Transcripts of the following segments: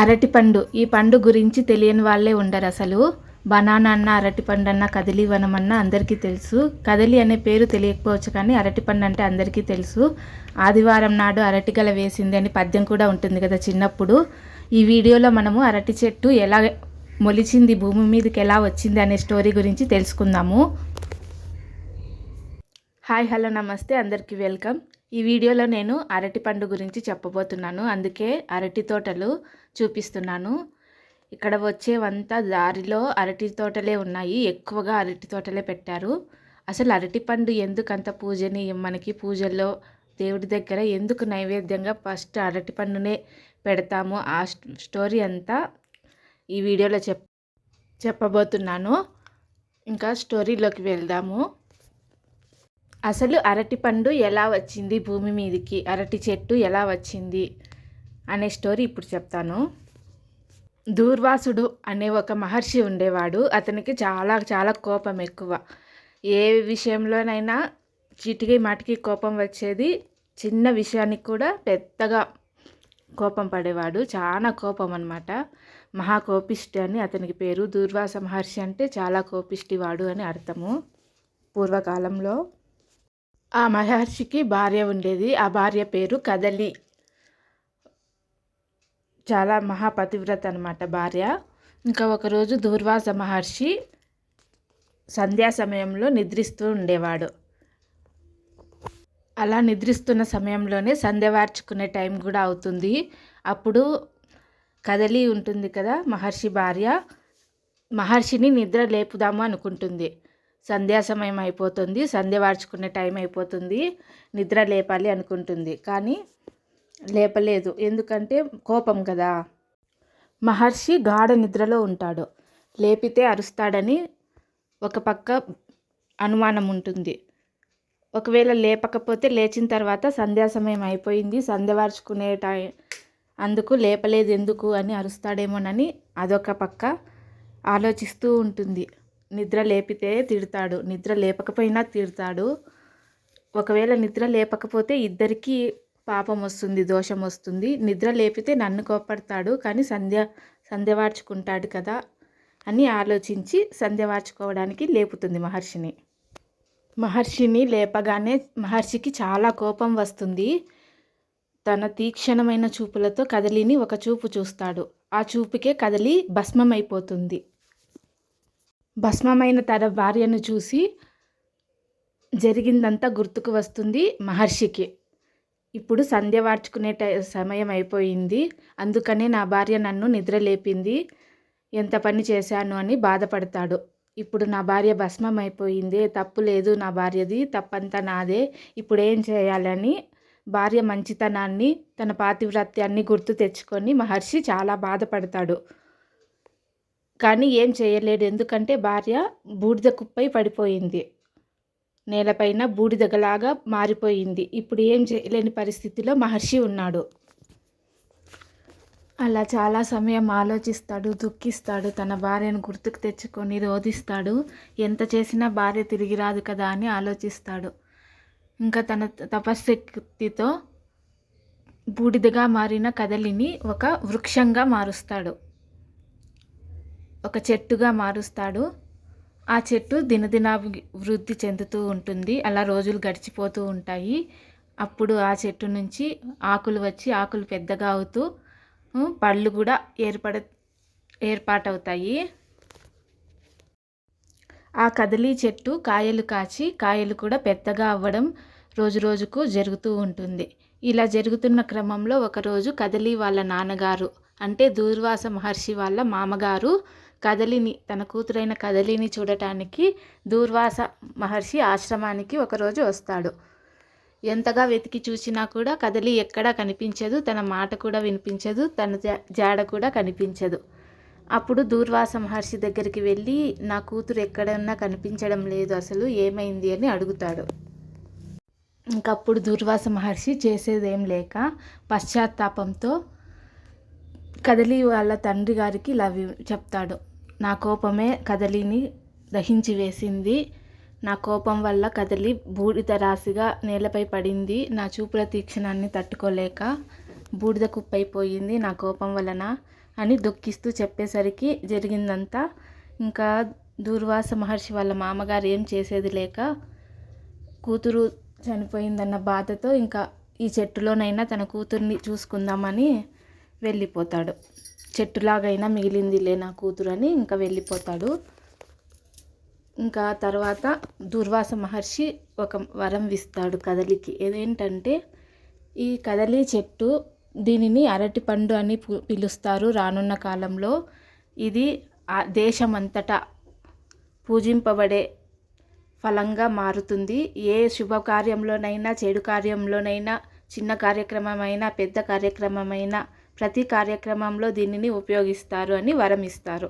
అరటిపండు ఈ పండు గురించి తెలియని వాళ్ళే ఉండరు అసలు. బనానా అన్న అరటిపండు అన్న కదిలి వనం అన్న అందరికీ తెలుసు. కదలి అనే పేరు తెలియకపోవచ్చు కానీ అరటిపండు అంటే అందరికీ తెలుసు. ఆదివారం నాడు అరటిగల వేసింది అని పద్యం కూడా ఉంటుంది కదా చిన్నప్పుడు. ఈ వీడియోలో మనము అరటి చెట్టు ఎలా మొలిచింది భూమి మీదకి ఎలా వచ్చింది అనే స్టోరీ గురించి తెలుసుకుందాము. హాయ్ హలో నమస్తే. అందరికీ వెల్కమ్. ఈ వీడియోలో నేను అరటి పండు గురించి చెప్పబోతున్నాను. అందుకే అరటి తోటలు చూపిస్తున్నాను. ఇక్కడ వచ్చేవంతా దారిలో అరటి తోటలే ఉన్నాయి. ఎక్కువగా అరటి తోటలే పెట్టారు. అసలు అరటి పండు ఎందుకు పూజనీయం? మనకి పూజల్లో దేవుడి దగ్గర ఎందుకు నైవేద్యంగా ఫస్ట్ అరటి పండునే పెడతాము? ఆ స్టోరీ అంతా ఈ వీడియోలో చెప్ చెప్పబోతున్నాను. ఇంకా స్టోరీలోకి వెళ్దాము. అసలు అరటి పండు ఎలా వచ్చింది? భూమి మీదకి అరటి చెట్టు ఎలా వచ్చింది? అనే స్టోరీ ఇప్పుడు చెప్తాను. దూర్వాసుడు అనే ఒక మహర్షి ఉండేవాడు. అతనికి చాలా చాలా కోపం ఎక్కువ. ఏ విషయంలోనైనా చిటికి మాటికి కోపం వచ్చేది చిన్న విషయానికి కూడా పెద్దగా కోపం పడేవాడు. చాలా కోపం అనమాట మహాకోపిష్టి అని అతనికి పేరు. దూర్వాస మహర్షి అంటే చాలా కోపిష్టివాడు అని అర్థము. పూర్వకాలంలో ఆ మహర్షికి భార్య ఉండేది. ఆ భార్య పేరు కదలి. చాలా మహాపతివ్రత అనమాట భార్య. ఇంకా ఒకరోజు దూర్వాస మహర్షి సంధ్యా సమయంలో నిద్రిస్తూ ఉండేవాడు. అలా నిద్రిస్తున్న సమయంలోనే సంధ్య వార్చుకునే టైం కూడా అవుతుంది. అప్పుడు కదలి ఉంటుంది కదా మహర్షి భార్య. మహర్షిని నిద్ర లేపుదాము అనుకుంటుంది. సంధ్యా సమయం అయిపోతుంది. సంధ్య వార్చుకునే టైం అయిపోతుంది. నిద్ర లేపాలి అనుకుంటుంది. కానీ లేపలేదు. ఎందుకంటే కోపం కదా. మహర్షి గాఢ నిద్రలో ఉంటాడు. లేపితే అరుస్తాడని ఒక పక్క అనుమానం ఉంటుంది. ఒకవేళ లేపకపోతే లేచిన తర్వాత సంధ్యా సమయం అయిపోయింది. సంధ్యవార్చుకునే టైం అందుకు లేపలేదు ఎందుకు అని అరుస్తాడేమోనని అదొక పక్క ఆలోచిస్తూ ఉంటుంది. నిద్ర లేపితే తిడతాడు. నిద్ర లేపకపోయినా తిడతాడు. ఒకవేళ నిద్ర లేపకపోతే ఇద్దరికీ పాపం వస్తుంది దోషం వస్తుంది. నిద్ర లేపితే నన్ను కోపడతాడు కానీ సంధ్య సంధ్యవార్చుకుంటాడు కదా అని ఆలోచించి సంధ్యవార్చుకోవడానికి లేపుతుంది మహర్షిని. మహర్షిని లేపగానే మహర్షికి చాలా కోపం వస్తుంది. తన తీక్షణమైన చూపులతో కదలిని ఒక చూపు చూస్తాడు. ఆ చూపుకే కదలి భస్మమైపోతుంది. భస్మమైన తన భార్యను చూసి జరిగిందంతా గుర్తుకు వస్తుంది మహర్షికి. ఇప్పుడు సంధ్య వార్చుకునే సమయం అయిపోయింది. అందుకనే నా భార్య నన్ను నిద్ర లేపింది ఎంత పని చేశాను అని బాధపడతాడు. ఇప్పుడు నా భార్య భస్మం అయిపోయింది తప్పు లేదు నా భార్యది తప్పంతా నాదే. ఇప్పుడు ఏం చేయాలని భార్య మంచితనాన్ని తన పాతివ్రత్యాన్ని గుర్తు తెచ్చుకొని మహర్షి చాలా బాధపడతాడు. కానీ ఏం చేయలేడు ఎందుకంటే భార్య బూడిద కుప్పై పడిపోయింది. నేలపైన బూడిదగలాగా మారిపోయింది. ఇప్పుడు ఏం చేయలేని పరిస్థితిలో మహర్షి ఉన్నాడు. అలా చాలా సమయం ఆలోచిస్తాడు దుఃఖిస్తాడు. తన భార్యను గుర్తుకు తెచ్చుకొని రోధిస్తాడు. ఎంత చేసినా భార్య తిరిగి రాదు కదా అని ఆలోచిస్తాడు. ఇంకా తన తపశక్తితో బూడిదగా మారిన కదలిని ఒక వృక్షంగా మారుస్తాడు. ఒక చెట్టుగా మారుస్తాడు. ఆ చెట్టు దినదిన వృద్ధి చెందుతూ ఉంటుంది. అలా రోజులు గడిచిపోతూ ఉంటాయి. అప్పుడు ఆ చెట్టు నుంచి ఆకులు వచ్చి ఆకులు పెద్దగా అవుతూ పళ్ళు కూడా ఏర్పడ ఏర్పాటవుతాయి. ఆ కదలీ చెట్టు కాయలు కాచి కాయలు కూడా పెద్దగా అవ్వడం రోజు రోజుకు జరుగుతూ ఉంటుంది. ఇలా జరుగుతున్న క్రమంలో ఒకరోజు కదలి వాళ్ళ నాన్నగారు అంటే దూర్వాస మహర్షి వాళ్ళ మామగారు కదలిని తన కూతురైన కదలిని చూడటానికి దూర్వాస మహర్షి ఆశ్రమానికి ఒకరోజు వస్తాడు. ఎంతగా వెతికి చూసినా కూడా కదలి ఎక్కడా కనిపించదు తన మాట కూడా వినిపించదు తన జాడ కూడా కనిపించదు. అప్పుడు దూర్వాస మహర్షి దగ్గరికి వెళ్ళి నా కూతురు ఎక్కడన్నా కనిపించడం లేదు అసలు ఏమైంది అని అడుగుతాడు. ఇంకప్పుడు దూర్వాస మహర్షి చేసేదేం లేక పశ్చాత్తాపంతో కదలి వాళ్ళ తండ్రి గారికి ఇలా చెప్తాడు. నా కోపమే కదలిని దహించి వేసింది. నా కోపం వల్ల కదలి బూడిద రాశిగా నేలపై పడింది. నా చూపుల తీక్షణాన్ని తట్టుకోలేక బూడిద కుప్పైపోయింది. నా కోపం వలన అని దుఃఖిస్తూ చెప్పేసరికి జరిగిందంతా. ఇంకా దూర్వాస మహర్షి వాళ్ళ మామగారు ఏం చేసేది లేక కూతురు చనిపోయిందన్న బాధతో ఇంకా ఈ చెట్టులోనైనా తన కూతుర్ని చూసుకుందామని వెళ్ళిపోతాడు. చెట్టులాగైనా మిగిలిందిలే నా కూతురు అని ఇంకా వెళ్ళిపోతాడు. ఇంకా తర్వాత దుర్వాస మహర్షి ఒక వరం ఇస్తాడు కదలికి. ఏదేంటంటే ఈ కదలి చెట్టు దీనిని అరటిపండు అని పిలుస్తారు రానున్న కాలంలో. ఇది ఆ దేశమంతటా పూజింపబడే ఫలంగా మారుతుంది. ఏ శుభకార్యంలోనైనా చెడు కార్యంలోనైనా చిన్న కార్యక్రమమైనా పెద్ద కార్యక్రమమైనా ప్రతి కార్యక్రమంలో దీనిని ఉపయోగిస్తారు అని వరం ఇస్తారు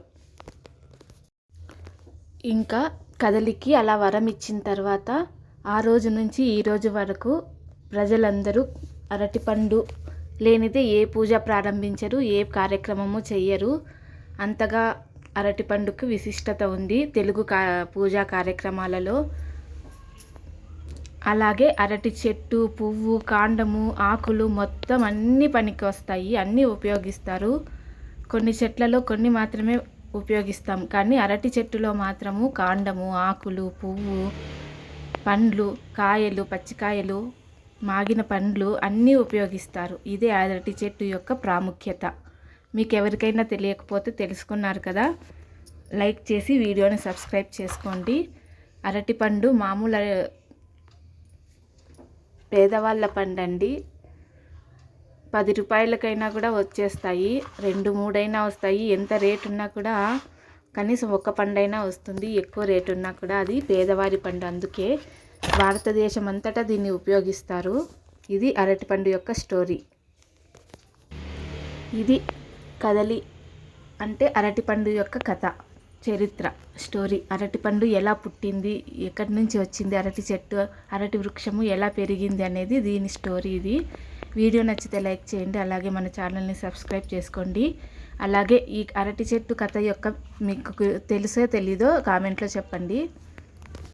ఇంకా కదలికి అలా వరం ఇచ్చిన తర్వాత ఆ రోజు నుంచి ఈ రోజు వరకు ప్రజలందరూ అరటిపండు లేనిదే ఏ పూజ ప్రారంభించరు ఏ కార్యక్రమము చెయ్యరు. అంతగా అరటిపండుకు విశిష్టత ఉంది తెలుగు కా పూజా కార్యక్రమాలలో. అలాగే అరటి చెట్టు పువ్వు కాండము ఆకులు మొత్తం అన్ని పనికి వస్తాయి. అన్నీ ఉపయోగిస్తారు. కొన్ని చెట్లలో కొన్ని మాత్రమే ఉపయోగిస్తాం. కానీ అరటి చెట్టులో మాత్రము కాండము ఆకులు పువ్వు పండ్లు కాయలు పచ్చికాయలు మాగిన పండ్లు అన్నీ ఉపయోగిస్తారు. ఇదే అరటి చెట్టు యొక్క ప్రాముఖ్యత. మీకు ఎవరికైనా తెలియకపోతే తెలుసుకున్నారు కదా? లైక్ చేసి వీడియోని సబ్స్క్రైబ్ చేసుకోండి. అరటిపండు మామూలు పేదవాళ్ళ పండండి. పది రూపాయలకైనా కూడా వచ్చేస్తాయి. రెండు మూడైనా వస్తాయి. ఎంత రేటు ఉన్నా కూడా కనీసం ఒక్క పండైనా వస్తుంది. ఎక్కువ రేటు ఉన్నా కూడా అది పేదవారి పండు. అందుకే భారతదేశం అంతటా దీన్ని ఉపయోగిస్తారు. ఇది అరటిపండు యొక్క స్టోరీ. ఇది కదలి అంటే అరటిపండు యొక్క కథ. చరిత్ర స్టోరీ. అరటిపండు ఎలా పుట్టింది ఎక్కడి నుంచి వచ్చింది అరటి చెట్టు అరటి వృక్షము ఎలా పెరిగింది అనేది దీని స్టోరీ ఇది. వీడియో నచ్చితే లైక్ చేయండి అలాగే మన ఛానల్ని సబ్స్క్రైబ్ చేసుకోండి. అలాగే ఈ అరటి చెట్టు కథ యొక్క మీకు తెలుసో తెలీదో కామెంట్లో చెప్పండి.